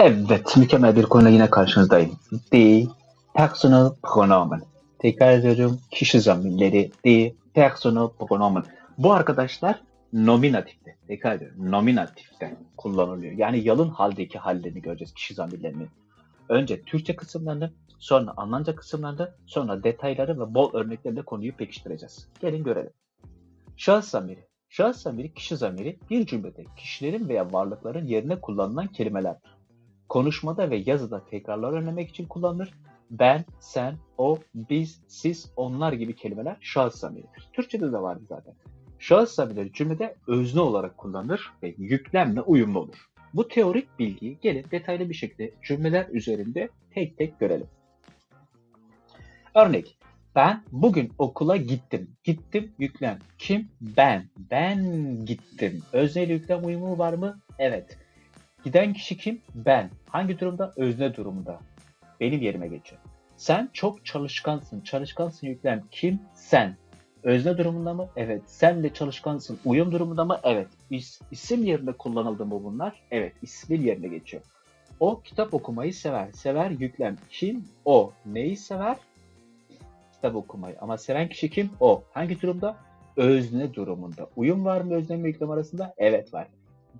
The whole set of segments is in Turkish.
Evet, mükemmel bir konuyla yine karşınızdayım. The personal pronomen. Tekrar ediyorum, kişi zamirleri. The personal pronomen. Bu arkadaşlar nominatifte. Tekrar ediyorum, nominatifte kullanılıyor. Yani yalın haldeki hallerini göreceğiz kişi zamirlerini. Önce Türkçe kısımlarını, sonra Almanca kısımlarını, sonra detayları ve bol örneklerle konuyu pekiştireceğiz. Gelin görelim. Şahıs zamiri. Şahıs zamiri, kişi zamiri bir cümlede kişilerin veya varlıkların yerine kullanılan kelimelerdir. Konuşmada ve yazıda tekrarlar önlemek için kullanılır. Ben, sen, o, biz, siz, onlar gibi kelimeler şahıs zamiridir. Türkçede de vardı zaten. Şahıs zamirleri cümlede özne olarak kullanılır ve yüklemle uyumlu olur. Bu teorik bilgiyi gelin detaylı bir şekilde cümleler üzerinde tek tek görelim. Örnek, ben bugün okula gittim. Gittim yüklem. Kim? Ben. Ben gittim. Özneyle yüklem uyumu var mı? Evet. Giden kişi kim? Ben. Hangi durumda? Özne durumunda. Benim yerime geçiyor. Sen çok çalışkansın. Çalışkansın yüklem. Kim? Sen. Özne durumunda mı? Evet. Sen de çalışkansın. Uyum durumunda mı? Evet. İs, isim yerine kullanıldı mı bunlar? Evet. İsmin yerine geçiyor. O kitap okumayı sever. Sever yüklem. Kim? O. Neyi sever? Kitap okumayı. Ama seven kişi kim? O. Hangi durumda? Özne durumunda. Uyum var mı özne ve yüklem arasında? Evet var.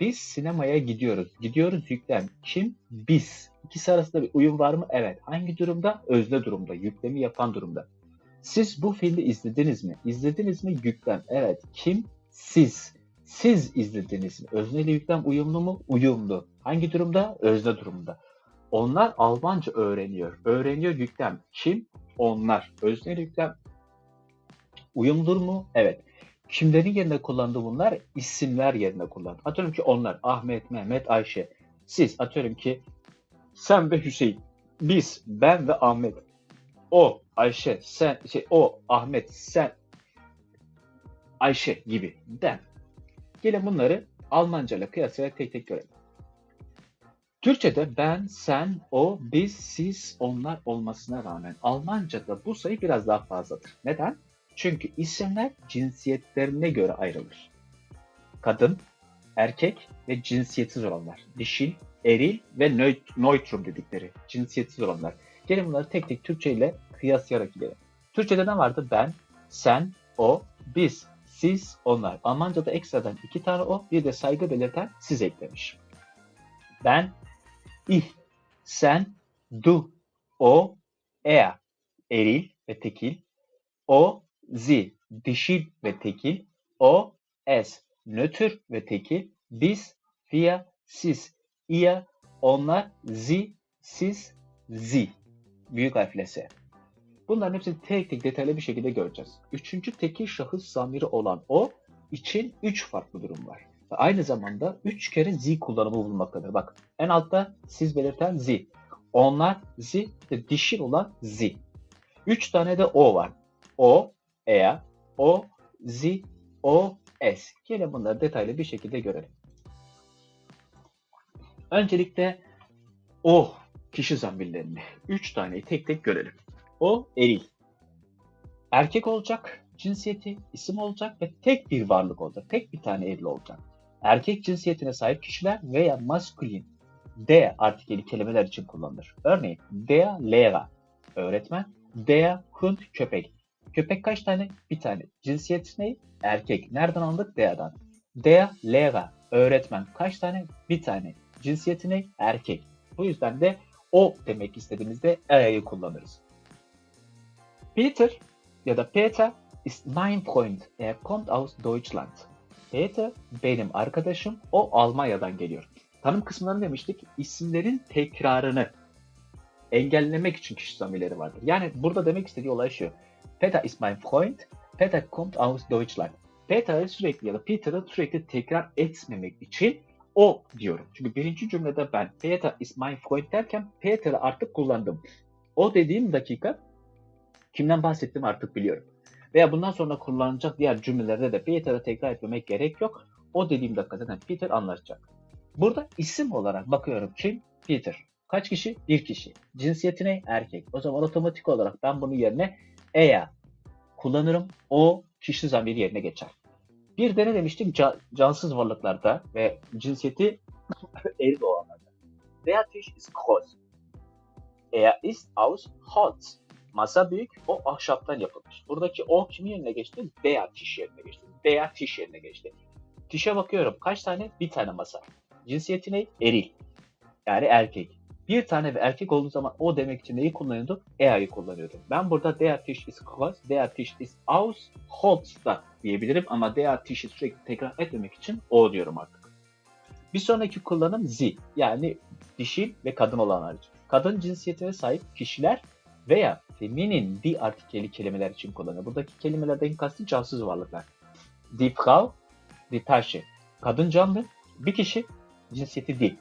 Biz sinemaya gidiyoruz. Gidiyoruz yüklem. Kim? Biz. İkisi arasında bir uyum var mı? Evet. Hangi durumda? Özne durumda. Yüklemi yapan durumda. Siz bu filmi izlediniz mi? İzlediniz mi? Yüklem. Evet. Kim? Siz. Siz izlediniz mi? Özne ile yüklem uyumlu mu? Uyumlu. Hangi durumda? Özne durumunda. Onlar Almanca öğreniyor. Öğreniyor yüklem. Kim? Onlar. Özne ile yüklem uyumludur mu? Evet. Kimlerin yerine kullandığı bunlar? isimler yerine kullandı. Atıyorum ki onlar Ahmet, Mehmet, Ayşe. Siz atıyorum ki sen ve Hüseyin. Biz, ben ve Ahmet. O, Ayşe, sen, şey, o, Ahmet, sen, Ayşe gibi. Den. Gelin bunları Almanca ile kıyaslayarak tek tek görelim. Türkçe'de ben, sen, o, biz, siz, onlar olmasına rağmen Almanca'da bu sayı biraz daha fazladır. Neden? Çünkü isimler cinsiyetlerine göre ayrılır. Kadın, erkek ve cinsiyetsiz olanlar. Dişil, eril ve nöt- neutrum dedikleri cinsiyetsiz olanlar. Gelin bunları tek tek Türkçe ile kıyaslayarak gidelim. Türkçe'de ne vardı? Ben, sen, o, biz, siz, onlar. Almanca'da ekstradan iki tane o, bir de saygı belirten siz eklemiş. Ben, ich, sen, du, o, er, eril ve tekil, o, sie, dişil ve tekil, o, es, nötr ve tekil, biz, wir, siz, ihr, onlar, sie, siz, sie. Büyük harfle S. Bunların hepsini tek tek detaylı bir şekilde göreceğiz. Üçüncü tekil şahıs zamiri olan o için üç farklı durum var. Ve aynı zamanda üç kere z kullanımı bulunmaktadır. Bak en altta siz belirten z. Onlar z ve dişil olan z. Üç tane de o var. O, ea, o, z, o, s. Gelin bunları detaylı bir şekilde görelim. Öncelikle o kişi zamirlerini. Üç taneyi tek tek görelim. O eril. Erkek olacak, cinsiyeti isim olacak ve tek bir varlık olacak. Tek bir tane eril olacak. Erkek cinsiyetine sahip kişiler veya maskulin de artikeli kelimeler için kullanılır. Örneğin der Lehrer öğretmen, der Hund köpek. Köpek kaç tane? Bir tane. Cinsiyet ne? Erkek. Nereden aldık? Der'den. Der Lehrer öğretmen kaç tane? Bir tane. Cinsiyeti ne? Erkek. Bu yüzden de o demek istediğimizde e'yi kullanırız. Peter ya da Peter ist mein Freund. Er kommt aus Deutschland. Peter benim arkadaşım. O Almanya'dan geliyor. Tanım kısımlarını demiştik. İsimlerin tekrarını engellemek için kişi zamirleri vardır. Yani burada demek istediği olay şu. Peter ist mein Freund. Peter kommt aus Deutschland. Peter'ı sürekli ya da Peter'ı sürekli tekrar etmemek için o diyorum. Çünkü birinci cümlede ben Peter is my friend derken Peter'ı artık kullandım. O dediğim dakika kimden bahsettiğimi artık biliyorum. Veya bundan sonra kullanacak diğer cümlelerde de Peter'ı tekrar etmemek gerek yok. O dediğim dakika zaten Peter anlaşacak. Burada isim olarak bakıyorum kim? Peter. Kaç kişi? Bir kişi. Cinsiyeti ne? Erkek. O zaman otomatik olarak ben bunun yerine eya kullanırım. O kişi zamiri yerine geçer. Bir de ne demiştik? Ca- cansız varlıklarda ve cinsiyeti eril olanlarda. Der Tisch ist groß. Er ist aus Holz. Masa büyük, o ahşaptan yapılmış. Buradaki o kimin yerine geçti? Der Tisch yerine geçti. Der Tisch yerine geçti. Tişe bakıyorum. Kaç tane? Bir tane masa. Cinsiyeti ne? Eril. Yani erkek. Bir tane ve erkek olduğu zaman o demek için neyi kullanıyorduk? Ea'yı kullanıyordum. Ben burada der Tisch ist groß, der Tisch ist aus Holz da diyebilirim ama der Tisch'i sürekli tekrar etmemek için o diyorum artık. Bir sonraki kullanım sie yani dişil ve kadın olanlar için. Kadın cinsiyetine sahip kişiler veya feminin die artikeli kelimeler için kullanılır. Buradaki kelimelerden kastı cansız varlıklar. Die Frau, die Taşı. Kadın canlı, bir kişi cinsiyeti die.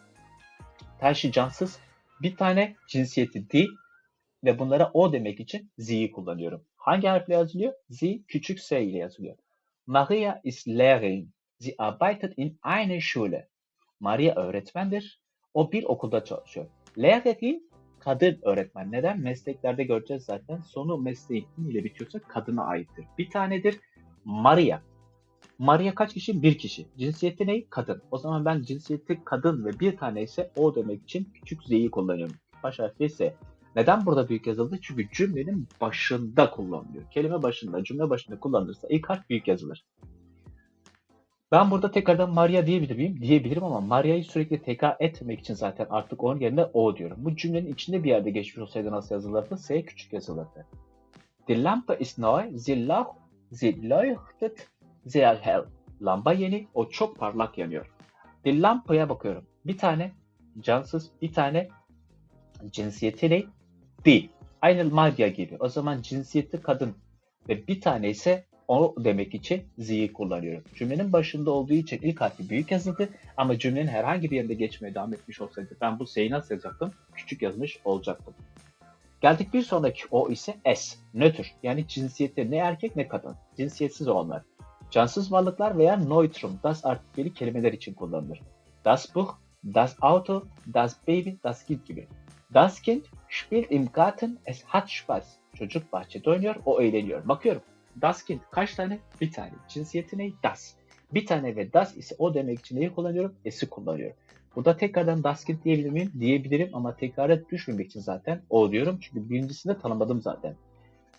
Taşı cansız, bir tane cinsiyeti die ve bunlara o demek için sie'yi kullanıyorum. Hangi harfle yazılıyor? Sie küçük s ile yazılıyor. Maria ist Lehrerin. Sie arbeitet in einer Schule. Maria öğretmendir. O bir okulda çalışıyor. Lehrerin kadın öğretmen. Neden? Mesleklerde göreceğiz zaten. Sonu mesleğin ile bitiyorsa kadına aittir. Bir tanedir Maria. Maria kaç kişi? Bir kişi. Cinsiyeti ne? Kadın. O zaman ben cinsiyeti kadın ve bir tane ise o demek için küçük z'yi kullanıyorum. Baş harfi ise. Neden burada büyük yazıldı? Çünkü cümlenin başında kullanılıyor. Kelime başında, cümle başında kullanılırsa ilk harf büyük yazılır. Ben burada tekrardan Maria diyebilir miyim? Diyebilirim ama Maria'yı sürekli tekrar etmek için zaten artık onun yerine o diyorum. Bu cümlenin içinde bir yerde geçmiş olsaydı nasıl yazılırdı? S küçük yazılırdı. Die Lampe ist neu, sie, leuchtet sehr hell. Lamba yeni, o çok parlak yanıyor. Die Lampe'ya bakıyorum. Bir tane cansız, bir tane cinsiyeti ne? Die. Aynı Maria gibi. O zaman cinsiyeti kadın ve bir tane ise o demek için z'yi kullanıyorum. Cümlenin başında olduğu için ilk harfi büyük yazıldı ama cümlenin herhangi bir yerinde geçmeye devam etmiş olsaydı ben bu s'yi nasıl yazacaktım? Küçük yazmış olacaktım. Geldik bir sonraki o ise s. Nötr. Yani cinsiyeti ne erkek ne kadın. Cinsiyetsiz olanlar. Cansız varlıklar veya neutrum, das artikeli kelimeler için kullanılır. Das Buch, das Auto, das Baby, das Kind gibi. Das Kind spielt im Garten, es hat Spaß. Çocuk bahçede oynuyor, o eğleniyor. Bakıyorum. Das Kind kaç tane? Bir tane. Cinsiyeti ne? Das. Bir tane ve das ise o demek için neyi kullanıyorum? Es'i kullanıyorum. Burada tekrardan das Kind diyebilir miyim? Diyebilirim ama tekrara düşmemek için zaten o diyorum. Çünkü birincisinde tanımadım zaten.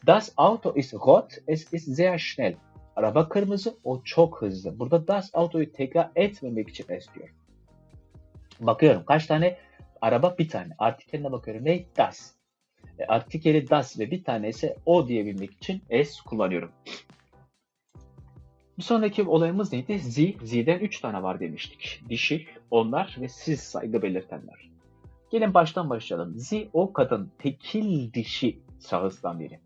Das Auto ist rot, es ist sehr schnell. Araba kırmızı, o çok hızlı. Burada das Auto'yu tekrar etmemek için es. Bakıyorum kaç tane? Araba bir tane. Artikeline bakıyorum. Ne? Das. E, artikeli das ve bir tane ise o diyebilmek için es kullanıyorum. Bir sonraki olayımız neydi? Z. Z'den 3 tane var demiştik. Dişil, onlar ve siz saygı belirtenler. Gelin baştan başlayalım. Z o kadın, tekil dişi şahıstan biri.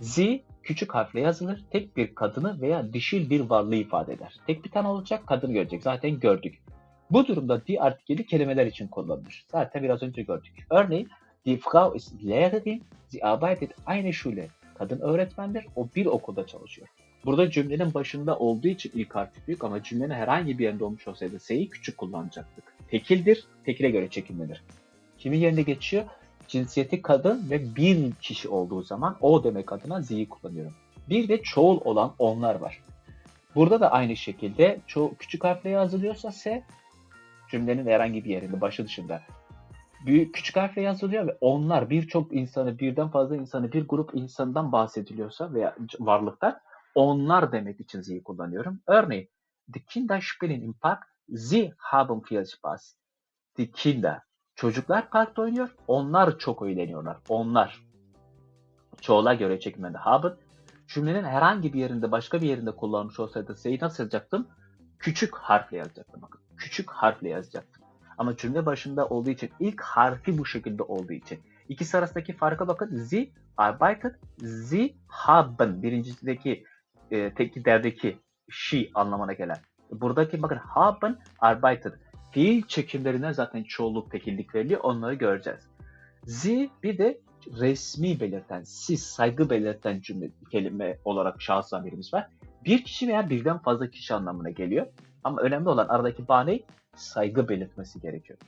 Z küçük harfle yazılır. Tek bir kadını veya dişil bir varlığı ifade eder. Tek bir tane olacak, kadın görecek. Zaten gördük. Bu durumda die artikeli kelimeler için kullanılır. Zaten biraz önce gördük. Örneğin Die Frau ist Lehrerin, sie arbeitet eine Schule. Kadın öğretmendir, o bir okulda çalışıyor. Burada cümlenin başında olduğu için ilk harfi büyük ama cümlenin herhangi bir yerinde olmuş olsaydı S'yi küçük kullanacaktık. Tekildir, tekile göre çekilmedir. Kimin yerine geçiyor? Cinsiyeti kadın ve bir kişi olduğu zaman o demek adına Z'yi kullanıyorum. Bir de çoğul olan onlar var. Burada da aynı şekilde ço küçük harfle yazılıyorsa S cümlenin herhangi bir yerinde başı dışında büyük küçük harfle yazılıyor ve onlar birçok insanı birden fazla insanı bir grup insandan bahsediliyorsa veya varlıklar onlar demek için sie kullanıyorum. Örneğin die Kinder spielen im Park, sie haben viel Spaß. Die Kinder çocuklar parkta oynuyor, onlar çok eğleniyorlar. Onlar çoğula göre çekiminde haben cümlenin herhangi bir yerinde başka bir yerinde kullanmış olsaydı S'yi nasıl yazacaktım? Küçük harfle yazacaktım. Bakın küçük harfle yazacaktım. Ama cümle başında olduğu için ilk harfi bu şekilde olduğu için. İkisi arasındaki farka bakın. Sie arbeitet, sie haben. Birincisindeki e, tekiderdeki she anlamına gelen. Buradaki bakın haben, arbeitet. Fiil çekimlerine zaten çoğulluk tekillik veriliyor. Onları göreceğiz. Sie bir de resmi belirten, siz saygı belirten cümle kelime olarak şahıs zamirimiz var. Bir kişi veya birden fazla kişi anlamına geliyor. Ama önemli olan aradaki bahaneyi saygı belirtmesi gerekiyor.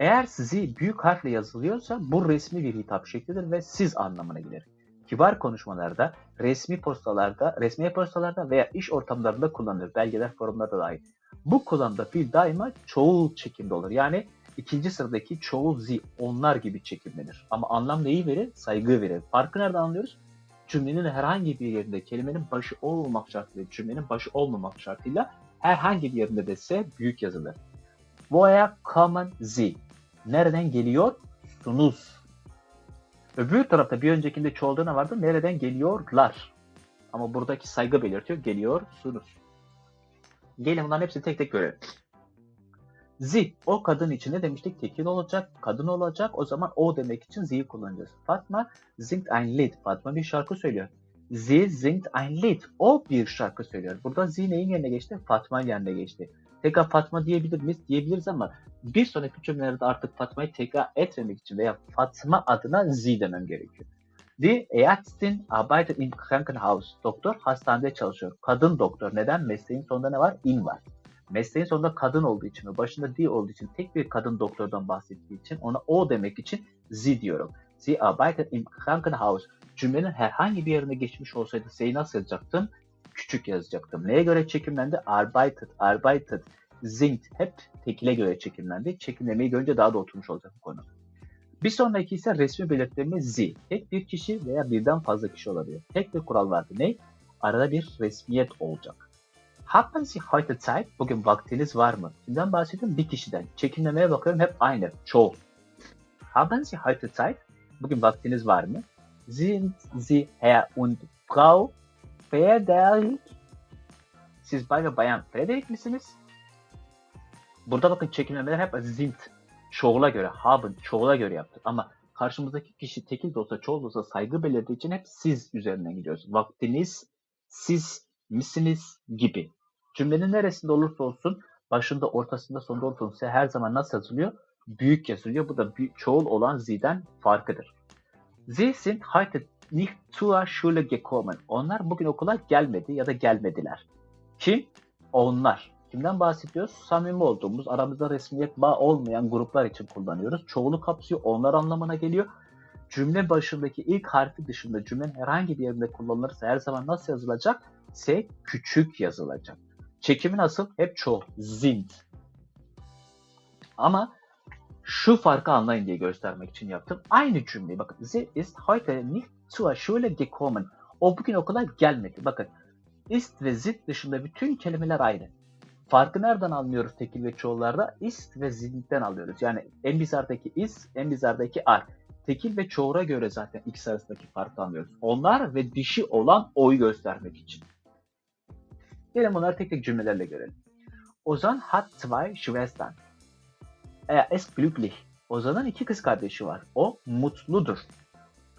Eğer sizi büyük harfle yazılıyorsa bu resmi bir hitap şeklidir ve siz anlamına gelir. Kibar konuşmalarda, resmi postalarda, resmi postalarda veya iş ortamlarında kullanılır. Belgeler, forumlarda dahil. Bu kullanımda fiil daima çoğul çekimde olur. Yani İkinci sıradaki çoğul zi onlar gibi çekimlenir. Ama anlam neyi verir? Saygı verir. Farkı nereden anlıyoruz? Cümlenin herhangi bir yerinde kelimenin başı olmamak şartıyla cümlenin başı olmamak şartıyla herhangi bir yerinde de ise büyük yazılır. Woher kommen Sie? Nereden geliyor? Sunuz. Öbür tarafta bir öncekinde çoğulda ne vardı? Nereden geliyorlar? Ama buradaki saygı belirtiyor. Geliyorsunuz. Gelin bunların hepsini tek tek görelim. Zi, o kadın için ne demiştik? Tekil olacak, kadın olacak. O zaman o demek için zi'yi kullanacağız. Fatma singt ein Lied. Fatma bir şarkı söylüyor. Sie singt ein Lied. O bir şarkı söylüyor. Burada zi neyin yerine geçti? Fatma yerine geçti. Tekrar Fatma diyebilir miyiz? Diyebiliriz ama bir sonraki cümlelerde artık Fatma'yı tekrar etmemek için veya Fatma adına zi demem gerekiyor. Die Ärztin arbeitet im Krankenhaus. Doktor hastanede çalışıyor. Kadın doktor. Neden? Mesleğin sonunda ne var? In var. Mesleğin sonunda kadın olduğu için ve başında die olduğu için tek bir kadın doktordan bahsettiği için ona o demek için sie diyorum. Sie arbeitet im Krankenhaus. Cümlenin herhangi bir yerine geçmiş olsaydı S'yi nasıl yazacaktım? Küçük yazacaktım. Neye göre çekimlendi? Arbeitet, arbeitet, singt. Hep tekile göre çekimlendi. Çekimlemeyi görünce daha da oturmuş olacak bu konu. Bir sonraki ise resmi belirtme zi. Tek bir kişi veya birden fazla kişi olabilir. Tek bir kural vardı. Ne? Arada bir resmiyet olacak. Haben Sie heute Zeit? Bugün vaktiniz var mı? Kimden bahsediyorum? Bir kişiden. Çekimlemeye bakıyorum hep aynı. Çoğul. Haben heute Zeit? Bugün vaktiniz var mı? Sind Sie Herr und Frau Frederik? Siz bay ve bayan Frederik misiniz? Burada bakın çekimlemeler hep sind. Çoğula göre, haben çoğula göre yaptık. Ama karşımızdaki kişi tekil de olsa çoğul olsa saygı belirttiği için hep siz üzerinden gidiyoruz. Vaktiniz, siz misiniz gibi. Cümlenin neresinde olursa olsun, başında, ortasında, sonunda olursa her zaman nasıl yazılıyor? Büyük yazılıyor. Bu da büyük, çoğul olan z'den farkıdır. Sie sind heute nicht zur Schule gekommen. Onlar bugün okula gelmedi ya da gelmediler. Kim? Onlar. Kimden bahsediyoruz? Samimi olduğumuz, aramızda resmiyet bağ olmayan gruplar için kullanıyoruz. Çoğulu kapsıyor, onlar anlamına geliyor. Cümle başındaki ilk harfi dışında cümlenin herhangi bir yerinde kullanılırsa her zaman nasıl yazılacak? S küçük yazılacak. Çekimi nasıl? Hep çoğul. Sind. Ama şu farkı anlayın diye göstermek için yaptım. Aynı cümleyi bakın. Sie ist heute nicht zur Schule gekommen. O bugün okula gelmedi. Bakın. Ist ve sind dışında bütün kelimeler aynı. Farkı nereden anlıyoruz tekil ve çoğullarda? Ist ve zind'den alıyoruz. Yani en bizardaki is, en bizardaki are. Tekil ve çoğula göre zaten ikisi arasındaki farkı anlıyoruz. Onlar ve dişi olan oy göstermek için. Gelin bunları tek tek cümlelerle görelim. Ozan hat zwei Schwestern. Er ist glücklich. Ozan'ın iki kız kardeşi var. O mutludur.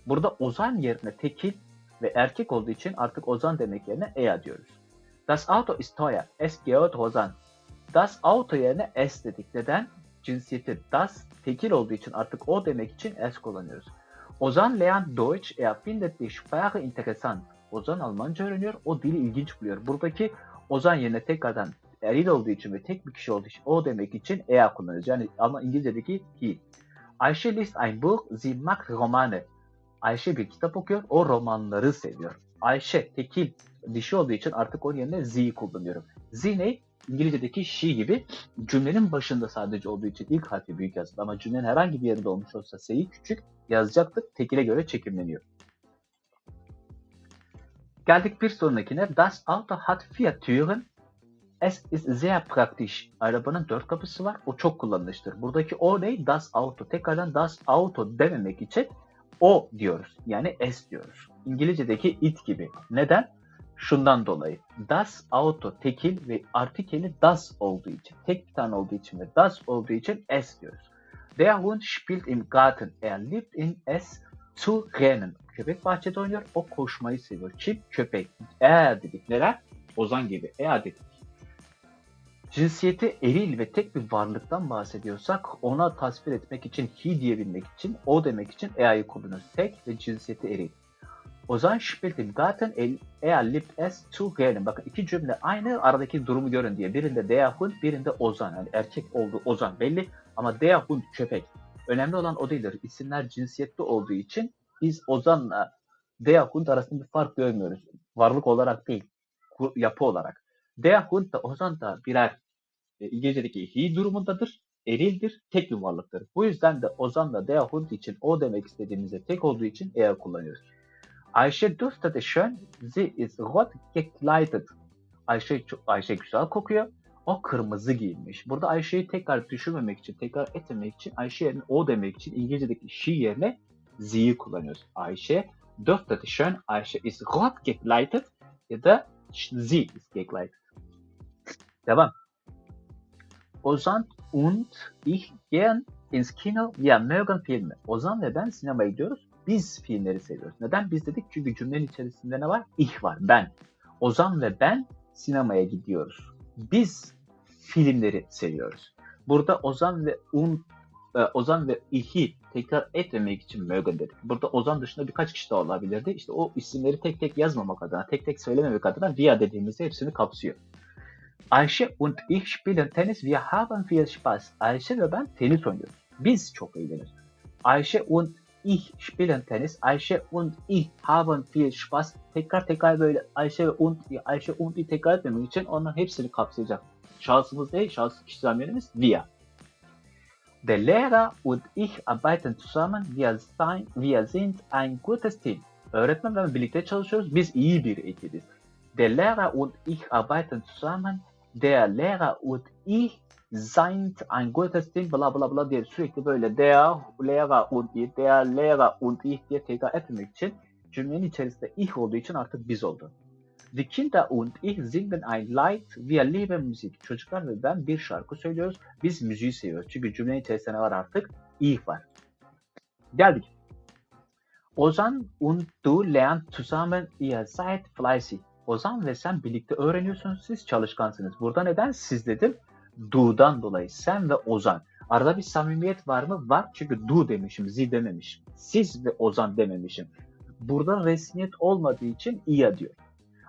Burada Ozan yerine tekil ve erkek olduğu için artık Ozan demek yerine Ea diyoruz. Das Auto ist teuer. Es gehört Ozan. Das Auto yerine es dedik. Neden? Cinsiyeti das tekil olduğu için artık o demek için es kullanıyoruz. Ozan lernt Deutsch. Er findet die Sprache interessant. Ozan Almanca öğreniyor. O dili ilginç buluyor. Buradaki Ozan yerine tekrardan eril olduğu için ve tek bir kişi olduğu için o demek için ea kullanıyoruz. Yani ama İngilizce'deki he. Ayşe liest ein Buch. Sie mag Romane. Ayşe bir kitap okuyor. O romanları seviyor. Ayşe tekil dişi olduğu için artık onun yerine z'yi kullanıyorum. Z ne? İngilizce'deki she gibi cümlenin başında sadece olduğu için ilk harfi büyük yazılı ama cümlenin herhangi bir yerinde olmuş olsa s'yi küçük yazacaktık. Tekile göre çekimleniyor. Geldik bir sonrakine. Das Auto hat vier Türen. Es ist sehr praktisch. Arabanın dört kapısı var. O çok kullanışlıdır. Buradaki o ne? Das Auto. Tekrardan das Auto dememek için o diyoruz. Yani es diyoruz. İngilizce'deki it gibi. Neden? Şundan dolayı. Das Auto tekil ve artikeli das olduğu için. Tek bir tane olduğu için ve das olduğu için es diyoruz. Der Hund spielt im Garten. Er liebt in es zu rennen. Köpek bahçede oynuyor. O koşmayı seviyor. Kim? Köpek. Eğer dedik. Neler? Ozan gibi. Eğer dedik. Cinsiyeti eril ve tek bir varlıktan bahsediyorsak ona tasvir etmek için he diyebilmek için o demek için ea'yı kullanıyoruz. Tek ve cinsiyeti eril. Ozan spielt im Garten, er liebt es zu rennen. Bakın iki cümle aynı aradaki durumu görün diye. Birinde der birinde Ozan. Yani erkek olduğu Ozan belli ama der köpek. Önemli olan o değildir. İsimler cinsiyetli olduğu için biz Ozan'la der Hund arasında bir fark görmüyoruz. Varlık olarak değil, yapı olarak. Der da Ozan da birer e, İngilizce'deki he durumundadır. erildir, tek bir varlıktır. Bu yüzden de Ozan'la der Hund için o demek istediğimizde tek olduğu için er kullanıyoruz. Ayşe duftete schön, sie ist rot gekleidet. Ayşe, Ayşe güzel kokuyor. O kırmızı giyinmiş. Burada Ayşe'yi tekrar düşünmemek için, tekrar etmemek için Ayşe yerine o demek için İngilizce'deki she yerine sie'yi kullanıyoruz. Ayşe duftete schön, Ayşe ist rot gekleidet ya da sie ist gekleidet. Devam. Ozan und ich gehen ins Kino. Wir mögen Filme. Ozan ve ben sinemaya gidiyoruz. Biz filmleri seviyoruz. Neden biz dedik? Çünkü cümlenin içerisinde ne var? Ich var, ben. Ozan ve ben sinemaya gidiyoruz. Biz filmleri seviyoruz. Burada Ozan ve un e, Ozan ve ihi tekrar etmemek için mögen dedik. Burada Ozan dışında birkaç kişi daha olabilirdi. İşte o isimleri tek tek yazmamak adına, tek tek söylememek adına wir dediğimizde hepsini kapsıyor. Ayşe und ich spielen Tennis. Wir haben viel Spaß. Ayşe ve ben tenis oynuyoruz. Biz çok eğleniyoruz. Ayşe und ich spielen Tennis. Ayşe und ich haben viel Spaß. Tekrar tekrar böyle Ayşe und Ayşe und ich tekrar etmemek için onların hepsini kapsayacak. Şahsımız değil, şahsı kişi zamirimiz wir. Der Lehrer und ich arbeiten zusammen. Wir, sein, wir sind ein gutes Team. Öğretmen ve ben birlikte çalışıyoruz. Biz iyi bir ekibiz. Der Lehrer und ich arbeiten zusammen. Der Lehrer und ich sind ein gutes Team bla bla bla diye sürekli böyle der Lehrer und ich, der Lehrer und ich diye tekrar etmek için cümlenin içerisinde ich olduğu için artık biz oldu. Die Kinder und ich singen ein Lied. Wir lieben Musik. Çocuklar ve ben bir şarkı söylüyoruz. Biz müziği seviyoruz. Çünkü cümlenin içerisinde var artık? Ich var. Geldik. Ozan und du lernt zusammen. Ihr seid fleißig. Ozan ve sen birlikte öğreniyorsunuz. Siz çalışkansınız. Burada neden siz dedim? Du'dan dolayı. Sen ve Ozan. Arada bir samimiyet var mı? Var. Çünkü du demişim, zi dememişim. Siz ve Ozan dememişim. Burada resmiyet olmadığı için iya diyor.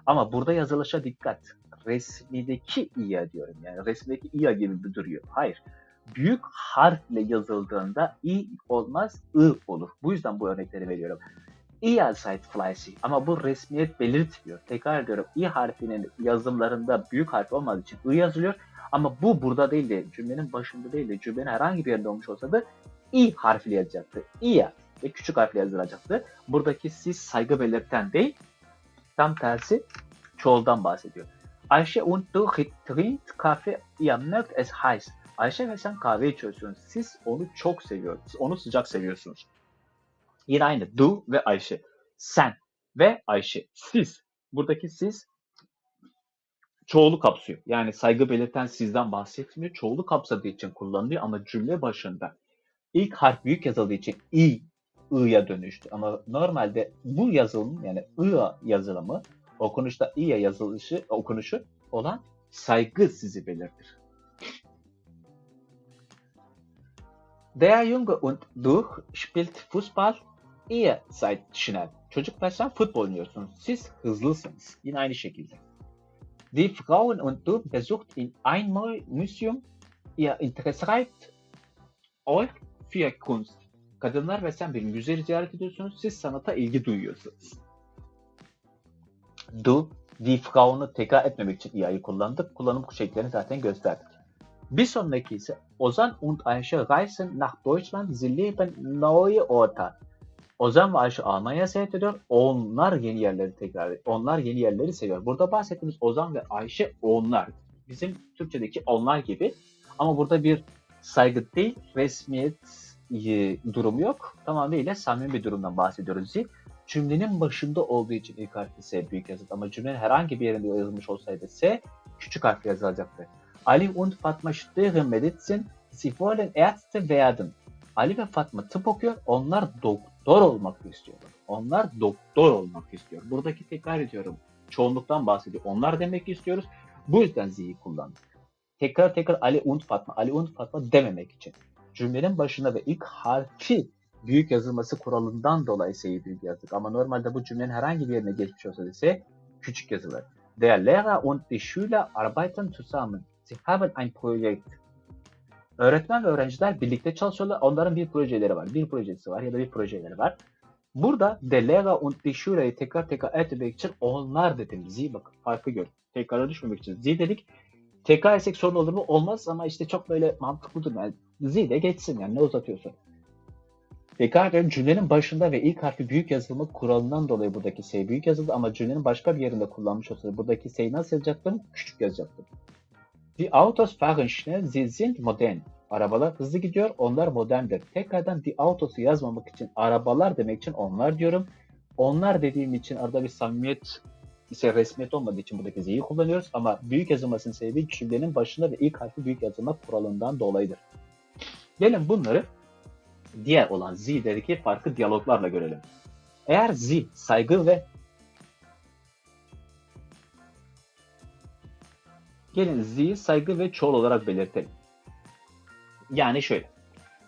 Ama burada yazılışa dikkat. Resmideki iya diyorum. Yani resmideki iya gibi bir duruyor. Hayır. Büyük harfle yazıldığında i olmaz, ı olur. Bu yüzden bu örnekleri veriyorum. İya site fly'si ama bu resmiyet belirtmiyor. Tekrar ediyorum. i harfinin yazımlarında büyük harf olmadığı için ı yazılıyor. Ama bu burada değil de cümlenin başında değil de cümlenin herhangi bir yerinde olmuş olsaydı i harfiyle yazacaktı. İya ve küçük harfle yazılacaktı. Buradaki siz saygı belirten değil, tam tersi çoğuldan bahsediyor. Ayşe und du trinkt Kaffee, ihr es heiß. Ayşe ve sen kahve içiyorsunuz. Siz onu çok seviyorsunuz. Onu sıcak seviyorsunuz. Yine aynı. Du ve Ayşe. Sen ve Ayşe. Siz. Buradaki siz çoğulu kapsıyor. Yani saygı belirten sizden bahsetmiyor. Çoğulu kapsadığı için kullanılıyor ama cümle başında ilk harf büyük yazıldığı için i, i'ya dönüştü. Ama normalde bu yazılım yani i'ya yazılımı okunuşta i'ya yazılışı, okunuşu olan saygı sizi belirtir. Der Junge und du spielt Fußball. Ihr seid schnell. Çocuklar sen futbol oynuyorsunuz. Siz hızlısınız. Yine aynı şekilde. Die Frauen und du besucht in ein Mu- Museum. Ihr interessiert euch für Kunst. Kadınlar ve sen bir müzeyi ziyaret ediyorsunuz. Siz sanata ilgi duyuyorsunuz. Du, die Frauen'u tekrar etmemek için i'yi kullandık. Kullanım şekillerini zaten gösterdik. Bir sonraki ise Ozan und Ayşe reisen nach Deutschland. Sie leben neue Orte. Ozan ve Ayşe Almanya'ya seyahat ediyor. Onlar yeni yerleri tekrar Onlar yeni yerleri seviyor. Burada bahsettiğimiz Ozan ve Ayşe onlar. Bizim Türkçedeki onlar gibi. Ama burada bir saygı değil, resmiyet e, durumu yok. Tamamıyla samimi bir durumdan bahsediyoruz. Cümlenin başında olduğu için ilk harfi S büyük yazıldı. Ama cümlenin herhangi bir yerinde yazılmış olsaydı S küçük harfle yazılacaktı. Ali und Fatma studieren Medizin. Sie wollen Ärzte werden. Ali ve Fatma tıp okuyor. Onlar doktor olmak istiyorlar. Onlar doktor olmak istiyor. Buradaki tekrar ediyorum. Çoğunluktan bahsediyor. Onlar demek istiyoruz. Bu yüzden zi'yi kullandık. Tekrar tekrar Ali und Fatma, Ali und Fatma dememek için. Cümlenin başına ve ilk harfi büyük yazılması kuralından dolayı S'yi büyük yazdık. Ama normalde bu cümlenin herhangi bir yerine geçmiş olsa ise küçük yazılır. Der Lehrer und die Schüler arbeiten zusammen. Sie haben ein Projekt. Öğretmen ve öğrenciler birlikte çalışıyorlar. Onların bir projeleri var. Bir projesi var ya da bir projeleri var. Burada Lehrer und die Schüler'i tekrar tekrar etmek için onlar dedim. Sie bakın farkı gör. Tekrara düşmemek için. Sie dedik. Tekrar etsek sorun olur mu? Olmaz ama işte çok böyle mantıklıdır. Yani Z de geçsin yani ne uzatıyorsun. Tekrar ediyorum cümlenin başında ve ilk harfi büyük yazılma kuralından dolayı buradaki S büyük yazıldı ama cümlenin başka bir yerinde kullanmış olsaydı buradaki S'yi nasıl yazacaktım? Küçük yazacaktım. Die Autos fahren schnell, sie sind modern. Arabalar hızlı gidiyor, onlar moderndir. Tekrardan die Autos'u yazmamak için arabalar demek için onlar diyorum. Onlar dediğim için arada bir samimiyet ise resmiyet olmadığı için buradaki Z'yi kullanıyoruz ama büyük yazılmasının sebebi cümlenin başında ve ilk harfi büyük yazılma kuralından dolayıdır. Gelin bunları diğer olan Z'deki farklı diyaloglarla görelim. Eğer Z saygı ve Gelin Z'yi saygı ve çoğul olarak belirtelim. Yani şöyle.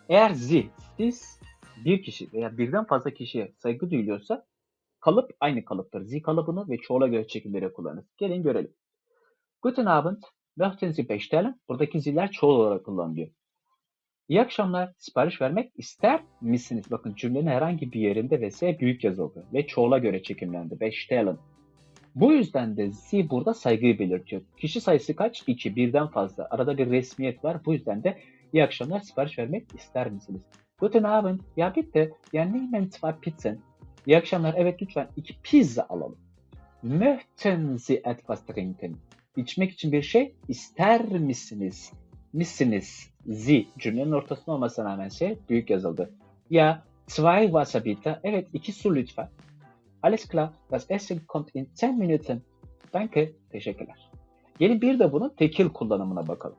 Eğer Z, siz bir kişi veya birden fazla kişiye saygı duyuluyorsa kalıp aynı kalıptır. Z kalıbını ve çoğula göre çekimleri kullanır. Gelin görelim. Guten Abend, möchten Sie bestellen? Buradaki ziller çoğul olarak kullanılıyor. İyi akşamlar, sipariş vermek ister misiniz? Bakın cümlenin herhangi bir yerinde ve S büyük yazıldı ve çoğula göre çekimlendi. Bestellen. Bu yüzden de Z burada saygıyı belirtiyor. Kişi sayısı kaç? 2, birden fazla. Arada bir resmiyet var. Bu yüzden de iyi akşamlar sipariş vermek ister misiniz? Guten Abend. Ya bitte. Ya nehmen zwei Pizzen. İyi akşamlar. Evet lütfen iki pizza alalım. Möchten Sie etwas trinken? İçmek için bir şey ister misiniz? Misiniz? Z cümlenin ortasında olmasına rağmen şey büyük yazıldı. Ya zwei Wasser bitte. Evet iki su lütfen. Alles klar, das Essen kommt in 10 Minuten. Danke, teşekkürler. Gelin bir de bunun tekil kullanımına bakalım.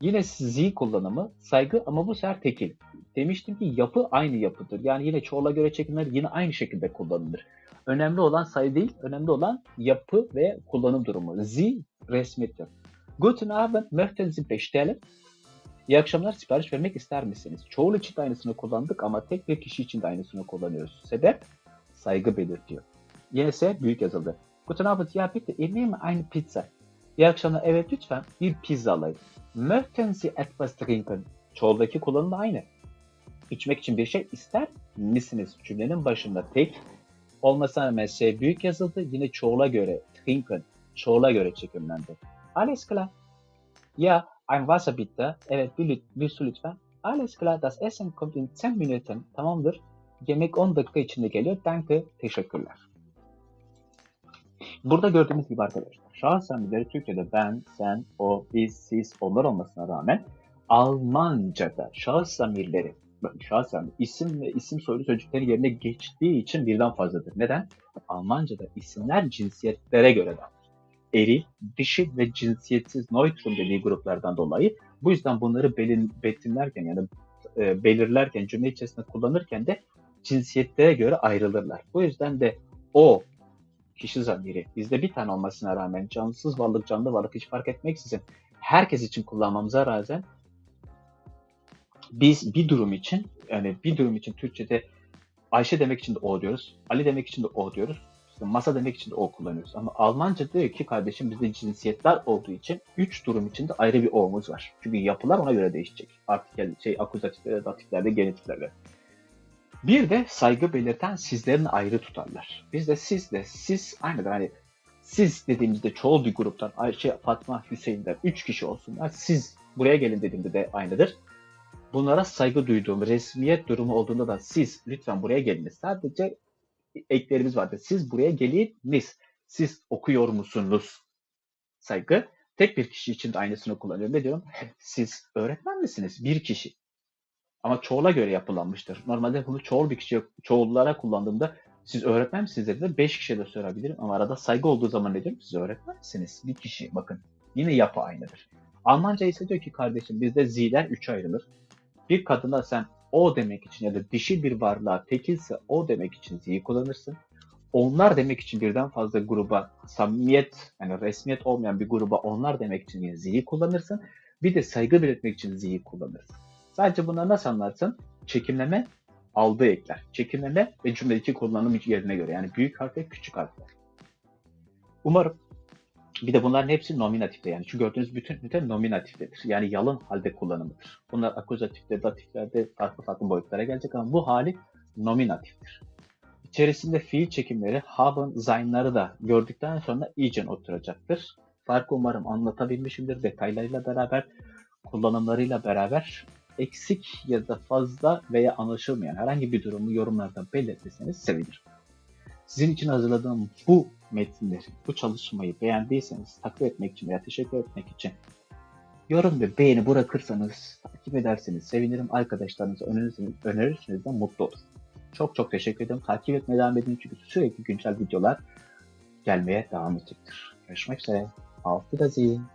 Yine Z kullanımı saygı ama bu sefer tekil. Demiştim ki yapı aynı yapıdır. Yani yine çoğula göre çekimler yine aynı şekilde kullanılır. Önemli olan sayı değil, önemli olan yapı ve kullanım durumu. Z resmidir. Guten Abend, möchten Sie bestellen? İyi akşamlar, sipariş vermek ister misiniz? Çoğul için de aynısını kullandık ama tek bir kişi için de aynısını kullanıyoruz. Sebep? Saygı belirtiyor. İse büyük yazıldı. Guten Abend, ya bitte, ich nehme eine Pizza. İyi akşamlar, evet lütfen bir pizza alayım. Möchten Sie etwas trinken? Çoğuldaki kullanım aynı. İçmek için bir şey ister misiniz? Cümlenin başında tek olmasına rağmen şey büyük yazıldı. Yine çoğula göre trinken, çoğula göre çekimlendi. Alles klar. Ya, ein Wasser bitte. Evet, bir, bir su lütfen. Alles klar, das Essen kommt in 10 Minuten. Tamamdır. Yemek 10 dakika içinde geliyor. Danke, teşekkürler. Burada gördüğümüz gibi arkadaşlar, şahıs zamirleri Türkçe'de ben, sen, o, biz, siz, onlar olmasına rağmen Almanca'da şahıs zamirleri, zamir, isim ve isim soylu sözcükleri yerine geçtiği için birden fazladır. Neden? Almanca'da isimler cinsiyetlere göre dağılır. Eri, dişi ve cinsiyetsiz neutrum dediği gruplardan dolayı bu yüzden bunları belin, betimlerken yani e, belirlerken cümle içerisinde kullanırken de cinsiyetlere göre ayrılırlar. Bu yüzden de o kişi zamiri bizde bir tane olmasına rağmen cansız varlık canlı varlık hiç fark etmeksizin herkes için kullanmamıza rağmen biz bir durum için yani bir durum için Türkçe'de Ayşe demek için de o diyoruz. Ali demek için de o diyoruz. İşte masa demek için de o kullanıyoruz. Ama Almanca diyor ki kardeşim bizde cinsiyetler olduğu için üç durum için de ayrı bir o'muz var. Çünkü yapılar ona göre değişecek. Artikel, şey, akuzatiflerde, datiflerde, genitiflerde. Bir de saygı belirten sizlerin ayrı tutarlar. Biz de siz de siz aynıdır. Hani siz dediğimizde çoğul bir gruptan Ayşe, Fatma, Hüseyin'den 3 kişi olsunlar. Siz buraya gelin dediğimde de aynıdır. Bunlara saygı duyduğum resmiyet durumu olduğunda da siz lütfen buraya geliniz. Sadece eklerimiz vardır. Siz buraya geliniz. Siz okuyor musunuz? Saygı. Tek bir kişi için de aynısını kullanıyorum. Ne diyorum? Siz öğretmen misiniz? Bir kişi. Ama çoğula göre yapılanmıştır. Normalde bunu çoğul bir kişi çoğullara kullandığımda siz öğretmen misiniz dediğinde 5 kişiye de sorabilirim ama arada saygı olduğu zaman ne diyorum? Siz öğretmen misiniz? Bir kişi bakın. Yine yapı aynıdır. Almanca ise diyor ki kardeşim bizde z'ler 3'e ayrılır. Bir kadına sen o demek için ya da dişi bir varlığa tekilse o demek için z'yi kullanırsın. Onlar demek için birden fazla gruba samimiyet yani resmiyet olmayan bir gruba onlar demek için yine z'yi kullanırsın. Bir de saygı belirtmek için z'yi kullanırsın. Sadece bunları nasıl anlarsın? Çekimleme, aldığı ekler. Çekimleme ve cümledeki kullanım yerine göre. Yani büyük harf ve küçük harfler. Umarım bir de bunların hepsi nominatifte yani. Şu gördüğünüz bütün ünite nominatiftedir. Yani yalın halde kullanımıdır. Bunlar akuzatifte, datiflerde farklı farklı boyutlara gelecek ama bu hali nominatiftir. İçerisinde fiil çekimleri, haben, sein'ları da gördükten sonra iyice oturacaktır. Farkı umarım anlatabilmişimdir. Detaylarıyla beraber, kullanımlarıyla beraber eksik ya da fazla veya anlaşılmayan herhangi bir durumu yorumlarda belirtirseniz sevinirim. Sizin için hazırladığım bu metinleri, bu çalışmayı beğendiyseniz takdir etmek için veya teşekkür etmek için yorum ve beğeni bırakırsanız, takip ederseniz sevinirim. Arkadaşlarınıza önerirseniz, de mutlu olurum. Çok çok teşekkür ederim. Takip etmeye devam edin çünkü sürekli güncel videolar gelmeye devam edecektir. Görüşmek üzere. Auf Wiedersehen.